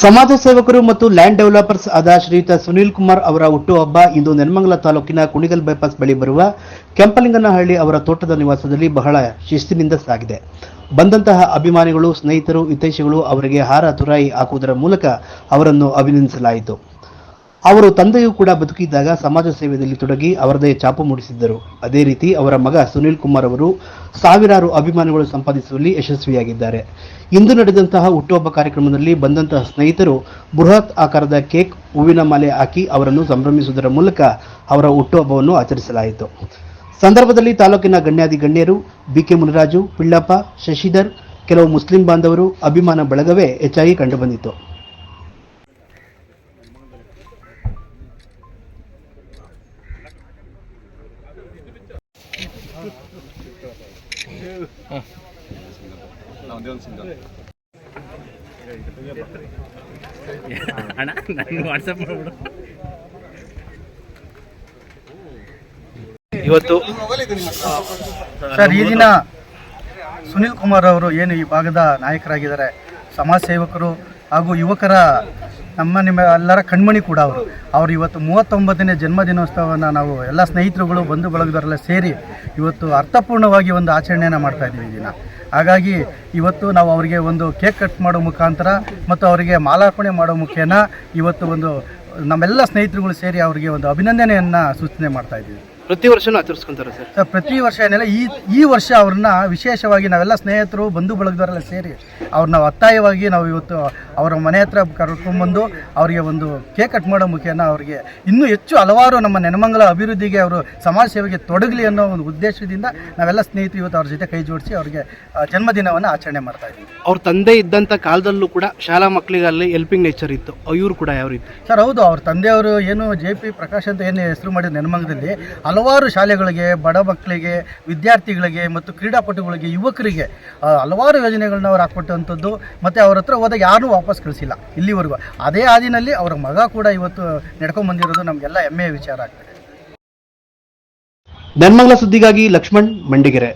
ಸಮಾಜ ಸೇವಕರು ಮತ್ತು ಲ್ಯಾಂಡ್ ಡೆವಲಪರ್ಸ್ ಆದ ಶ್ರೀಯುತ ಸುನೀಲ್ ಕುಮಾರ್ ಅವರ ಹುಟ್ಟುಹಬ್ಬ ಇಂದು ನೆಲಮಂಗಲ ತಾಲೂಕಿನ ಕುಣಿಗಲ್ ಬೈಪಾಸ್ ಬಳಿ ಬರುವ ಕೆಂಪಲಿಂಗನಹಳ್ಳಿ ಅವರ ತೋಟದ ನಿವಾಸದಲ್ಲಿ ಬಹಳ ಶಿಸ್ತಿನಿಂದ ಸಾಗಿದೆ. ಬಂದಂತಹ ಅಭಿಮಾನಿಗಳು, ಸ್ನೇಹಿತರು, ಹಿತೈಷಿಗಳು ಅವರಿಗೆ ಹಾರ ತುರಾಯಿ ಹಾಕುವುದರ ಮೂಲಕ ಅವರನ್ನು ಅಭಿನಂದಿಸಲಾಯಿತು. ಅವರು ತಂದೆಯೂ ಕೂಡ ಬದುಕಿದ್ದಾಗ ಸಮಾಜ ಸೇವೆಯಲ್ಲಿ ತೊಡಗಿ ಅವರದೇ ಚಾಪು ಮೂಡಿಸಿದ್ದರು. ಅದೇ ರೀತಿ ಅವರ ಮಗ ಸುನೀಲ್ ಕುಮಾರ್ ಅವರು ಸಾವಿರಾರು ಅಭಿಮಾನಿಗಳು ಸಂಪಾದಿಸುವಲ್ಲಿ ಯಶಸ್ವಿಯಾಗಿದ್ದಾರೆ. ಇಂದು ನಡೆದಂತಹ ಹುಟ್ಟುಹಬ್ಬ ಕಾರ್ಯಕ್ರಮದಲ್ಲಿ ಬಂದಂತಹ ಸ್ನೇಹಿತರು ಬೃಹತ್ ಆಕಾರದ ಕೇಕ್, ಹೂವಿನ ಮಾಲೆ ಹಾಕಿ ಅವರನ್ನು ಸಂಭ್ರಮಿಸುವುದರ ಮೂಲಕ ಅವರ ಹುಟ್ಟುಹಬ್ಬವನ್ನು ಆಚರಿಸಲಾಯಿತು. ಸಂದರ್ಭದಲ್ಲಿ ತಾಲೂಕಿನ ಗಣ್ಯಾದಿ ಗಣ್ಯರು ಬಿಕೆ ಮುನಿರಾಜು, ಪಿಳ್ಳಪ್ಪ, ಶಶಿಧರ್, ಕೆಲವು ಮುಸ್ಲಿಂ ಬಾಂಧವರು ಅಭಿಮಾನ ಬಳಗವೇ ಹೆಚ್ಚಾಗಿ ಕಂಡುಬಂದಿತು ಅಣ್ಣ ನನಗೆ ವಾಟ್ಸಪ್ ಮಾಡ್ಬಿಡು. ಇವತ್ತು ಸರ್ ಈ ದಿನ ಸುನಿಲ್ ಕುಮಾರ್ ಅವರು ಏನು ಈ ಭಾಗದ ನಾಯಕರಾಗಿದ್ದಾರೆ ಸಮಾಜ ಸೇವಕರು ಹಾಗೂ ಯುವಕರ ನಮ್ಮ ನಿಮ್ಮ ಎಲ್ಲರ ಕಣ್ಮಣಿ ಕೂಡ ಅವರು. ಅವರು ಇವತ್ತು ಮೂವತ್ತೊಂಬತ್ತನೇ ಜನ್ಮದಿನೋತ್ಸವವನ್ನು ನಾವು ಎಲ್ಲ ಸ್ನೇಹಿತರುಗಳು ಬಂಧು ಬಳಗದವರೆಲ್ಲ ಸೇರಿ ಇವತ್ತು ಅರ್ಥಪೂರ್ಣವಾಗಿ ಒಂದು ಆಚರಣೆಯನ್ನು ಮಾಡ್ತಾ ಇದ್ದೀವಿ ದಿನ. ಹಾಗಾಗಿ ಇವತ್ತು ನಾವು ಅವರಿಗೆ ಒಂದು ಕೇಕ್ ಕಟ್ ಮಾಡೋ ಮುಖಾಂತರ ಮತ್ತು ಅವರಿಗೆ ಮಾಲಾರ್ಪಣೆ ಮಾಡೋ ಮುಖೇನ ಇವತ್ತು ಒಂದು ನಮ್ಮೆಲ್ಲ ಸ್ನೇಹಿತರುಗಳು ಸೇರಿ ಅವರಿಗೆ ಒಂದು ಅಭಿನಂದನೆಯನ್ನು ಸೂಚನೆ ಮಾಡ್ತಾ ಇದ್ದೀವಿ. ಪ್ರತಿ ವರ್ಷನೂ ಆಚರಿಸ್ಕೊಂತಾರೆ ಸರ್. ಸರ್ ಪ್ರತಿ ವರ್ಷ ಏನಿಲ್ಲ ಈ ಈ ವರ್ಷ ಅವ್ರನ್ನ ವಿಶೇಷವಾಗಿ ನಾವೆಲ್ಲ ಸ್ನೇಹಿತರು ಬಂಧು ಬಳಗದವರೆಲ್ಲ ಸೇರಿ ಅವ್ರನ್ನ ಒತ್ತಾಯವಾಗಿ ನಾವು ಇವತ್ತು ಅವರ ಮನೆ ಹತ್ರ ಕರ್ಕೊಂಡ್ಬಂದು ಅವರಿಗೆ ಒಂದು ಕೇಕ್ ಕಟ್ ಮಾಡೋ ಮುಖೇನ ಅವರಿಗೆ ಇನ್ನೂ ಹೆಚ್ಚು ಹಲವಾರು ನಮ್ಮ ನೆನಮಂಗಲ ಅಭಿವೃದ್ಧಿಗೆ ಅವರು ಸಮಾಜ ಸೇವೆಗೆ ತೊಡಗಲಿ ಅನ್ನೋ ಒಂದು ಉದ್ದೇಶದಿಂದ ನಾವೆಲ್ಲ ಸ್ನೇಹಿತರು ಇವತ್ತು ಅವ್ರ ಜೊತೆ ಕೈ ಜೋಡಿಸಿ ಅವರಿಗೆ ಜನ್ಮದಿನವನ್ನು ಆಚರಣೆ ಮಾಡ್ತಾ ಇದ್ದೀವಿ. ಅವ್ರ ತಂದೆ ಇದ್ದಂಥ ಕಾಲದಲ್ಲೂ ಕೂಡ ಶಾಲಾ ಮಕ್ಕಳಿಗಲ್ಲಿ ಹೆಲ್ಪಿಂಗ್ ನೇಚರ್ ಇತ್ತು. ಇವರು ಕೂಡ ಯಾವ ರೀತಿ ಸರ್ ಹೌದು ಅವ್ರ ತಂದೆಯವರು ಏನು ಜೆ ಪಿ ಪ್ರಕಾಶ್ ಅಂತ ಏನು ಹೆಸರು ಮಾಡಿದ ನೆನಮಂಗದಲ್ಲಿ ಹಲವಾರು ಶಾಲೆಗಳಿಗೆ, ಬಡ ಮಕ್ಕಳಿಗೆ, ವಿದ್ಯಾರ್ಥಿಗಳಿಗೆ ಮತ್ತು ಕ್ರೀಡಾಪಟುಗಳಿಗೆ, ಯುವಕರಿಗೆ ಹಲವಾರು ಯೋಜನೆಗಳನ್ನ ಅವ್ರು ಹಾಕ್ಕೊಟ್ಟಂಥದ್ದು. ಮತ್ತು ಅವ್ರ ಹತ್ರ ಹೋದಾಗ ಯಾರೂ ವಾಪಸ್ ಕಳಿಸಿಲ್ಲ ಇಲ್ಲಿವರೆಗೂ. ಅದೇ ಹಾದಿನಲ್ಲಿ ಅವರ ಮಗ ಕೂಡ ಇವತ್ತು ನಡ್ಕೊಂಬಂದಿರೋದು ನಮಗೆಲ್ಲ ಹೆಮ್ಮೆಯ ವಿಚಾರ ಆಗ್ತದೆ. ನನ್ಮಂಗಲ ಸುದ್ದಿಗಾಗಿ ಲಕ್ಷ್ಮಣ್ ಮಂಡಿಗೆರೆ